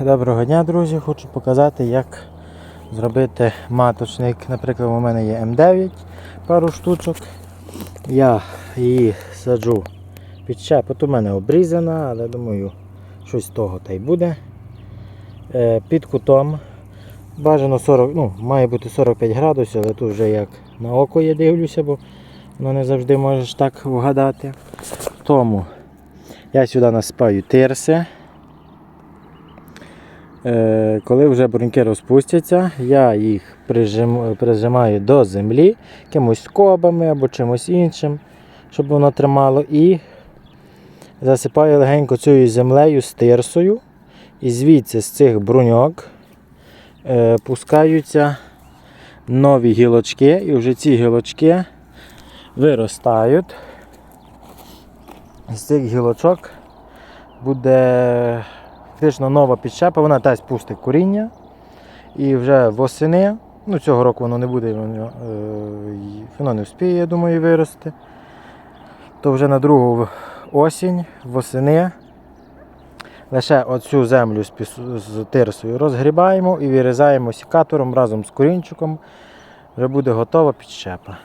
Доброго дня, друзі! Хочу показати, як зробити маточник. Наприклад, у мене є М9, пару штучок. Я її саджу під щеп. От у мене обрізана, але думаю, щось того та й буде. Е, Під кутом. Бажано 40, ну, має бути 45 градусів, але тут вже як на око я дивлюся, бо воно не завжди можеш так вгадати. Тому я сюди насипаю тирси. Е, Коли вже бруньки розпустяться, я їх прижим, прижимаю до землі якимось скобами або чимось іншим, щоб воно тримало. І засипаю легенько цією землею з тирсою. І звідси з цих бруньок е, пускаються нові гілочки, і вже ці гілочки виростають. З цих гілочок буде фактично нова підщепа, вона теж пустить коріння. І вже восени, ну цього року воно не буде, воно, е, воно не вспіє, я думаю, вирости. То вже на другу осінь, восени. Лише оцю землю з, пісу- з тирсою розгрібаємо і вирізаємо сікатором разом з корінчиком. Вже буде готова підщепа.